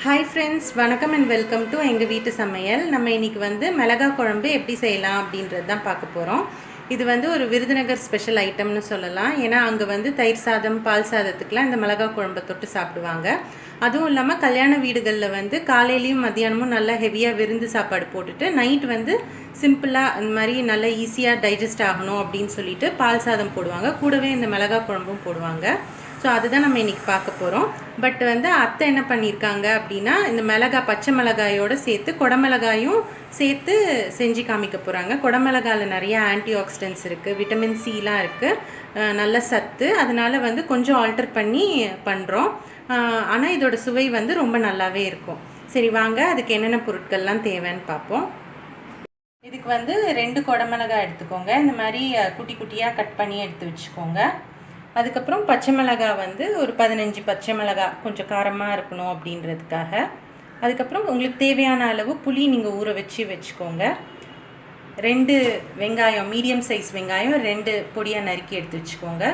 Hi friends வணக்கம் and welcome to எங்கள் வீட்டு சமையல். நம்ம இன்னைக்கு வந்து மிளகா குழம்பு எப்படி செய்யலாம் அப்படின்றது தான் பார்க்க போகிறோம் இது வந்து ஒரு விருதுநகர் ஸ்பெஷல் ஐட்டம்னு சொல்லலாம். ஏன்னா அங்கே வந்து தயிர் சாதம் பால் சாதத்துக்குலாம் இந்த மிளகா குழம்பை தொட்டு சாப்பிடுவாங்க. அதுவும் இல்லாமல் கல்யாண வீடுகளில் வந்து காலையிலையும் மத்தியானமும் நல்லா ஹெவியாக விருந்து சாப்பாடு போட்டுட்டு நைட் வந்து சிம்பிளாக அந்த மாதிரி நல்லா ஈஸியாக டைஜஸ்ட் ஆகணும் அப்படின்னு சொல்லிட்டு பால் சாதம் போடுவாங்க. கூடவே இந்த மிளகா குழம்பும் போடுவாங்க. ஸோ அதுதான் நம்ம இன்னைக்கு பார்க்க போகிறோம் பட் வந்து அத்தை என்ன பண்ணியிருக்காங்க அப்படின்னா இந்த மிளகா பச்சை மிளகாயோடு சேர்த்து குடமிளகாயும் சேர்த்து செஞ்சு காமிக்க போகிறாங்க குடமிளகாயில் நிறைய ஆன்டி ஆக்சிடென்ட்ஸ் இருக்குது விட்டமின் சிலாம் இருக்குது நல்ல சத்து. அதனால் வந்து கொஞ்சம் ஆல்டர் பண்ணி பண்ணுறோம் ஆனால் இதோட சுவை வந்து ரொம்ப நல்லாவே இருக்கும். சரி வாங்க அதுக்கு என்னென்ன பொருட்கள்லாம் தேவைன்னு பார்ப்போம். இதுக்கு வந்து ரெண்டு குடமிளகாய் எடுத்துக்கோங்க. இந்த மாதிரி குட்டி குட்டியாக கட் பண்ணி எடுத்து வச்சுக்கோங்க. அதுக்கப்புறம் பச்சை மிளகாய் வந்து ஒரு பதினஞ்சு பச்சை மிளகாய் கொஞ்சம் காரமாக இருக்கணும் அப்படின்றதுக்காக. அதுக்கப்புறம் உங்களுக்கு தேவையான அளவு புளி நீங்கள் ஊற வச்சு வச்சுக்கோங்க. ரெண்டு வெங்காயம் மீடியம் சைஸ் வெங்காயம் ரெண்டு பொடியாக நறுக்கி எடுத்து வச்சுக்கோங்க.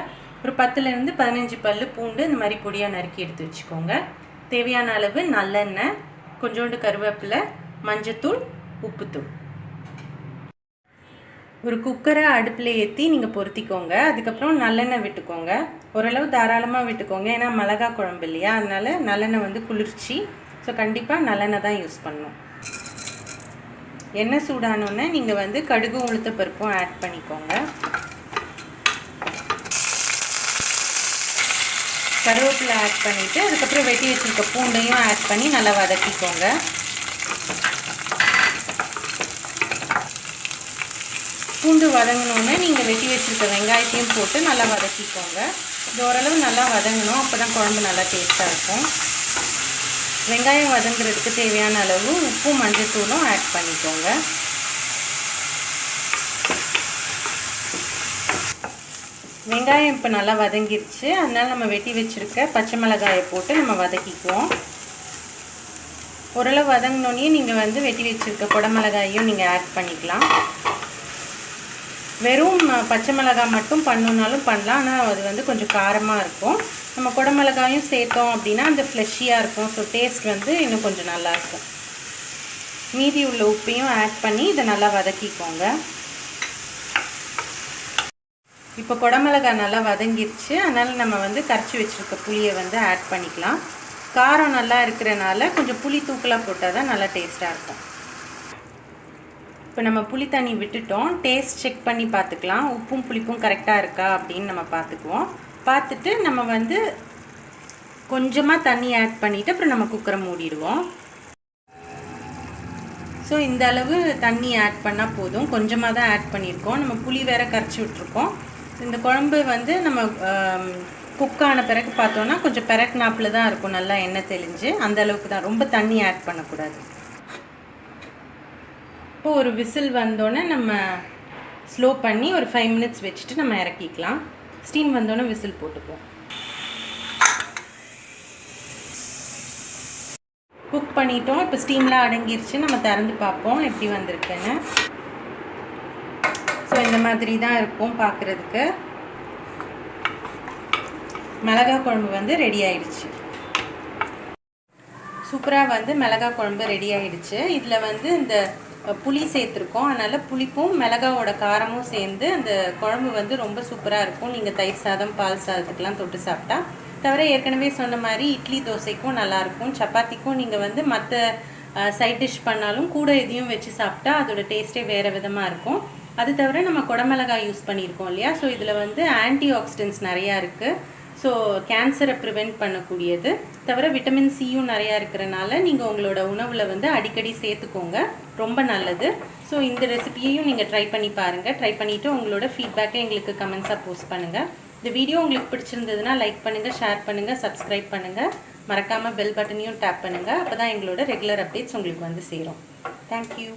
ஒரு பத்துலேருந்து பதினஞ்சு பல் பூண்டு இந்த மாதிரி பொடியாக நறுக்கி எடுத்து வச்சுக்கோங்க. தேவையான அளவு நல்லெண்ணெய் கொஞ்சோண்டு கருவேப்பிலை மஞ்சத்தூள் உப்புத்தூள். ஒரு குக்கரை அடுப்பில் ஏற்றி நீங்கள் பொருத்திக்கோங்க. அதுக்கப்புறம் நல்லெண்ணெய் விட்டுக்கோங்க. ஓரளவு தாராளமாக விட்டுக்கோங்க. ஏன்னா மிளகா குழம்பு இல்லையா? அதனால் நல்லெண்ணெய் வந்து குளிர்ச்சி. ஸோ கண்டிப்பாக நல்லெண்ணெய் தான் யூஸ் பண்ணணும். எண்ணெய் சூடானோன்னே நீங்கள் வந்து கடுகு உளுத்த பருப்பும் ஆட் பண்ணிக்கோங்க. கருவேப்பிலை ஆட் பண்ணிவிட்டு அதுக்கப்புறம் வெட்டி வச்சுருக்க பூண்டையும் ஆட் பண்ணி நல்லா வதக்கிக்கோங்க. பூண்டு வதங்கினோடனே நீங்கள் வெட்டி வச்சுருக்க வெங்காயத்தையும் போட்டு நல்லா வதக்கிக்கோங்க. இது ஓரளவு நல்லா வதங்கணும். அப்போ தான் குழம்பு நல்லா டேஸ்ட்டாக இருக்கும். வெங்காயம் வதங்குறதுக்கு தேவையான அளவு உப்பும் மஞ்சத்தூளும் ஆட் பண்ணிக்கோங்க. வெங்காயம் இப்போ நல்லா வதங்கிருச்சு. அதனால் நம்ம வெட்டி வச்சுருக்க பச்சை மிளகாயை போட்டு நம்ம வதக்கிக்குவோம். ஓரளவு வதங்கினோன்னே நீங்கள் வந்து வெட்டி வச்சுருக்க குடமிளகாயும் நீங்கள் ஆட் பண்ணிக்கலாம். வெறும் பச்சை மிளகாய் மட்டும் பண்ணணுன்னாலும் பண்ணலாம். ஆனால் அது வந்து கொஞ்சம் காரமாக இருக்கும். நம்ம குடமிளகாயும் சேர்த்தோம் அப்படின்னா அந்த ஃப்ளெஷியாக இருக்கும். ஸோ டேஸ்ட் வந்து இன்னும் கொஞ்சம் நல்லாயிருக்கும் மீதி உள்ள உப்பையும் ஆட் பண்ணி இதை நல்லா வதக்கிக்கோங்க. இப்போ குடமிளகாய் நல்லா வதங்கிருச்சு. அதனால் நம்ம வந்து கரைச்சி வச்சுருக்க புளியை வந்து ஆட் பண்ணிக்கலாம். காரம் நல்லா இருக்கிறனால கொஞ்சம் புளி தூக்கலாக போட்டால் தான் நல்லா டேஸ்ட்டாக இருக்கும். இப்போ நம்ம புளி தண்ணி விட்டுட்டோம். டேஸ்ட் செக் பண்ணி பார்த்துக்கலாம். உப்பும் புளிப்பும் கரெக்டாக இருக்கா அப்படின்னு நம்ம பார்த்துக்குவோம். பார்த்துட்டு நம்ம வந்து கொஞ்சமாக தண்ணி ஆட் பண்ணிவிட்டு அப்புறம் நம்ம குக்கரை மூடிடுவோம். ஸோ இந்த அளவு தண்ணி ஆட் பண்ணால் போதும். கொஞ்சமாக தான் ஆட் பண்ணியிருக்கோம். நம்ம புளி வேற கரைச்சி விட்ருக்கோம் இந்த குழம்பு வந்து நம்ம குக் ஆன பிறகு பார்த்தோன்னா கொஞ்சம் பெரட்னாப்பில் தான் இருக்கும். நல்லா எண்ணெய் தெளிஞ்சு. அந்த அளவுக்கு தான். ரொம்ப தண்ணி ஆட் பண்ணக்கூடாது. இப்போ ஒரு விசில் வந்தோடனே நம்ம ஸ்லோ பண்ணி ஒரு ஃபைவ் மினிட்ஸ் வச்சுட்டு நம்ம இறக்கிக்கலாம். ஸ்டீம் வந்தோடனே விசில் போட்டுப்போம் குக் பண்ணிட்டோம். இப்போ ஸ்டீம்லாம் அடங்கிருச்சு. நம்ம திறந்து பார்ப்போம். எப்படி வந்திருக்குன்னு. ஸோ இந்த மாதிரி தான் இருக்கும் பார்க்குறதுக்கு. மிளகா குழம்பு வந்து ரெடி ஆயிடுச்சு. சூப்பராக வந்து மிளகா குழம்பு ரெடி ஆயிடுச்சு. இதில் வந்து இந்த புளி சேர்த்துருக்கோம். அதனால் புளிப்பும் மிளகாவோட காரமும் சேர்ந்து அந்த குழம்பு வந்து ரொம்ப சூப்பராக இருக்கும். நீங்கள் தயிர் சாதம் பால் சாதத்துக்கெலாம் தொட்டு சாப்பிட்டா. தவிர ஏற்கனவே சொன்ன மாதிரி இட்லி தோசைக்கும் நல்லாயிருக்கும் சப்பாத்திக்கும் நீங்கள் வந்து மற்ற சைட் டிஷ் பண்ணாலும் கூட இதையும் வச்சு சாப்பிட்டா அதோட டேஸ்ட்டே வேறு விதமாக இருக்கும். அது தவிர நம்ம குடமிளகாய் யூஸ் பண்ணியிருக்கோம் இல்லையா? ஸோ இதில் வந்து ஆன்டி ஆக்சிடென்ட்ஸ் நிறையா இருக்குது ஸோ கேன்சரை ப்ரிவெண்ட் பண்ணக்கூடியது. தவிர விட்டமின் சியும் நிறையா இருக்கிறனால நீங்கள் உங்களோட உணவில் வந்து அடிக்கடி சேர்த்துக்கோங்க. ரொம்ப நல்லது. ஸோ இந்த ரெசிபியையும் நீங்கள் ட்ரை பண்ணி பாருங்கள் ட்ரை பண்ணிவிட்டு உங்களோட ஃபீட்பேக்கை எங்களுக்கு கமெண்ட்ஸாக போஸ்ட் பண்ணுங்கள் இந்த வீடியோ உங்களுக்கு பிடிச்சிருந்ததுன்னா லைக் பண்ணுங்கள் ஷேர் பண்ணுங்கள் சப்ஸ்கிரைப் பண்ணுங்கள் மறக்காமல் பெல் பட்டனையும் டேப் பண்ணுங்கள் அப்போ தான் எங்களோட ரெகுலர் அப்டேட்ஸ் உங்களுக்கு வந்து சேரும். தேங்க்யூ